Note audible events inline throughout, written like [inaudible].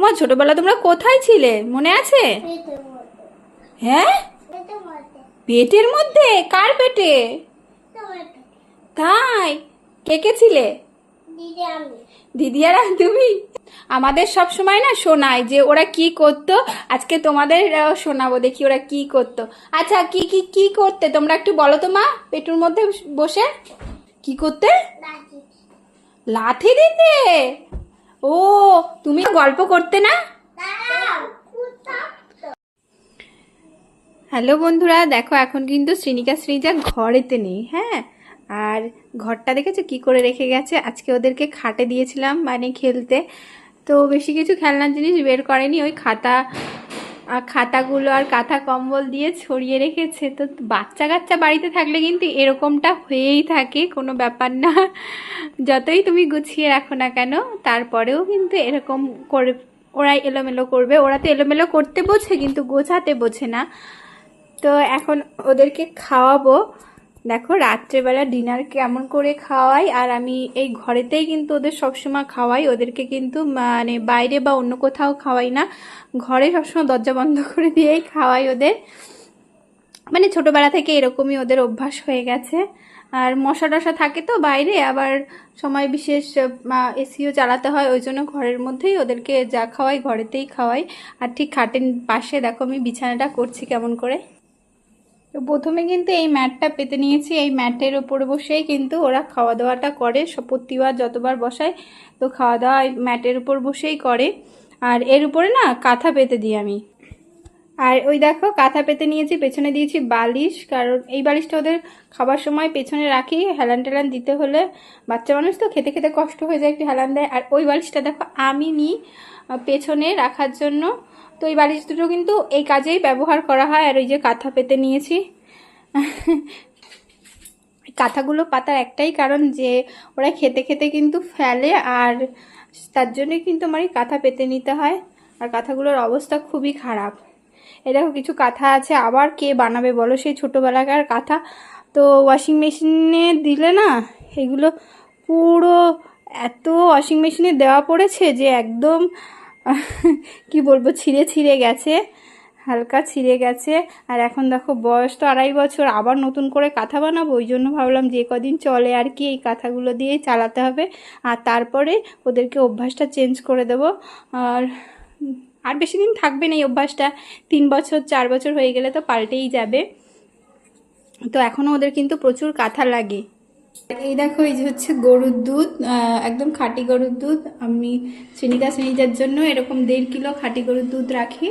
তোমার ছোটবেলা তোমরা কোথায় ছিলে? মনে আছে? হ্যাঁ? পেটের মধ্যে? কার পেটে? তাই। কে কে ছিলে? দিদি আর তুমি আমাদের সব সময় না শোনায় যে ওরা কি করতো। আজকে তোমাদের শোনাবো দেখি ওরা কি করতো। আচ্ছা কি কি কি করতে? তোমরা একটু বলো তো মা পেটুর মধ্যে বসে। কি করতে? লাথি দিতে? ও, তুমি গল্প করতে না? হ্যালো বন্ধুরা, দেখো এখন কিন্তু শ্রীনিকা শ্রীজা ঘরেতে নেই হ্যাঁ? আর ঘরটা দেখেছ কি করে রেখে গেছে? আজকে ওদেরকে খাটে দিয়েছিলাম মানে খেলতে। তো বেশি কিছু খেলনার জিনিস বের করেনি, ওই খাতা খাতাগুলো আর কাঁথা কম্বল দিয়ে ছড়িয়ে রেখেছে। তো বাচ্চা কাচ্চা বাড়িতে থাকলে কিন্তু এরকমটা হয়েই থাকে, কোনো ব্যাপার না। যতই তুমি গুছিয়ে রাখো না কেন, তারপরেও কিন্তু এরকম করে, ওরাই এলোমেলো করবে। ওরা তো এলোমেলো করতে বোঝে, কিন্তু গোছাতে বোঝে না। তো এখন ওদেরকে খাওয়াবো। দেখো, রাত্রেবেলা ডিনার কেমন করে খাওয়াই, আর আমি এই ঘরেতেই কিন্তু ওদের সবসময় খাওয়াই। ওদেরকে কিন্তু মানে বাইরে বা অন্য কোথাও খাওয়াই না। ঘরে সবসময় দরজা বন্ধ [laughs] করে দিয়েই খাওয়াই ওদের। মানে ছোটবেলা থেকে এরকমই ওদের অভ্যাস হয়ে গেছে। আর মশা টশা থাকে তো বাইরে, আবার সময় বিশেষ এসিও চালাতে হয়, ওই জন্য ঘরের মধ্যেই ওদেরকে যা খাওয়াই, ঘরেতেই খাওয়াই। আর ঠিক খাটের পাশে দেখো আমি বিছানাটা করছি কেমন করে। তো প্রথমে কিন্তু এই ম্যাটটা পেতে নিয়েছি। এই ম্যাটের ওপরে বসেই কিন্তু ওরা খাওয়া দাওয়াটা করে প্রতিবার যতবার বসায়, তো খাওয়া দাওয়া ম্যাটের উপর বসেই করে। আর এর উপরে না কাঁথা পেতে দিই আমি। আর ওই দেখো, কাঁথা পেতে নিয়েছি, পেছনে দিয়েছি বালিশ, কারণ এই বালিশটা ওদের খাবার সময় পেছনে রাখি, হেলান টেলান দিতে হলে বাচ্চা মানুষ তো খেতে খেতে কষ্ট হয়ে যায় একটু হেলান দেয়। আর ওই বালিশটা দেখো, আমি নিই পেছনে রাখার জন্য। তো এই বালিশ দুটো কিন্তু এই কাজেই ব্যবহার করা হয়, আর ওই যে কাঁথা পেতে নিয়েছি। [laughs] কাঁথাগুলো পাতার একটাই কারণ যে ওরা খেতে খেতে কিন্তু ফেলে, আর তার জন্য কিন্তু আমার এই কাঁথা পেতে নিতে হয়। আর কাঁথাগুলোর অবস্থা খুবই খারাপ। দেখো কিছু কাঁথা আছে, আবার কে বানাবে বলো? সেই ছোটোবেলাকার কাঁথা। তো ওয়াশিং মেশিনে দিলে না, এগুলো পুরো এত ওয়াশিং মেশিনে দেওয়া পড়েছে যে একদম, [laughs] কি বলব, ছিঁড়ে ছিঁড়ে গেছে, হালকা ছিঁড়ে গেছে। আর এখন দেখো বয়স তো আড়াই বছর, আবার নতুন করে কাঁথা বানাবো। ওই জন্য ভাবলাম যে কদিন চলে আর কি এই কাঁথাগুলো দিয়েই চালাতে হবে। আর তারপরে ওদেরকে অভ্যাসটা চেঞ্জ করে দেবো। আর আর বেশি দিন থাকবে না এই অভ্যাসটা। তিন বছর, চার বছর হয়ে গেলে তো পাল্টেই যাবে। তো এখনও ওদের কিন্তু প্রচুর কাঁথা লাগে। এই দেখো, এই যে হচ্ছে গরুর দুধ একদম খাঁটি গরুর দুধ। আমি শ্রেণিকা শ্রেণীজার জন্য এরকম দেড় কিলো খাঁটি গরুর দুধ রাখি।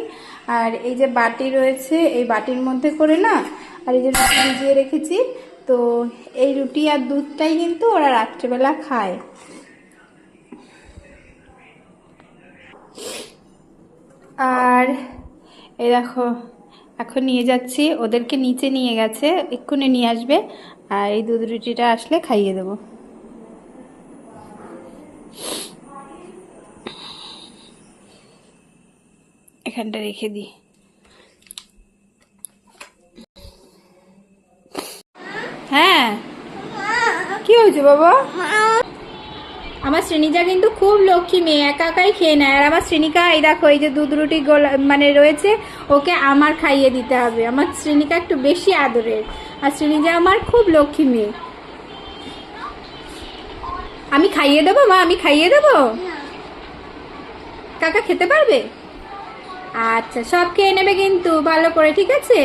আর এই যে বাটি রয়েছে, এই বাটির মধ্যে করে না, আর এই যে রুটি ভিজিয়ে রেখেছি, তো এই রুটি আর দুধটাই কিন্তু ওরা রাত্রেবেলা খায়। আর এই দেখো, এখন নিয়ে যাচ্ছি। ওদেরকে নিচে নিয়ে গেছে, এক্ষুনি নিয়ে আসবে। আর এই দুধ রুটিটা আসলে খাইয়ে দেবো। এখানটা রেখে দিই। হ্যাঁ? কি হয়েছে বাবা? আমার শ্রেণীজা কিন্তু খুব লক্ষ্মী মেয়ে একা একাই খেয়ে নেয়। আর আমার শ্রেণিকা এই দেখো এই যে দুধ রুটি গোলা মানে রয়েছে ওকে আমার খাইয়ে দিতে হবে। আমার শ্রেণিকা একটু বেশি আদরের। আর শ্রেণীজা আমার খুব লক্ষ্মী মেয়ে। আমি খাইয়ে দেবো মা? আমি খাইয়ে দেবো? কাকা খেতে পারবে? আচ্ছা সব খেয়ে নেবে কিন্তু ভালো করে ঠিক আছে?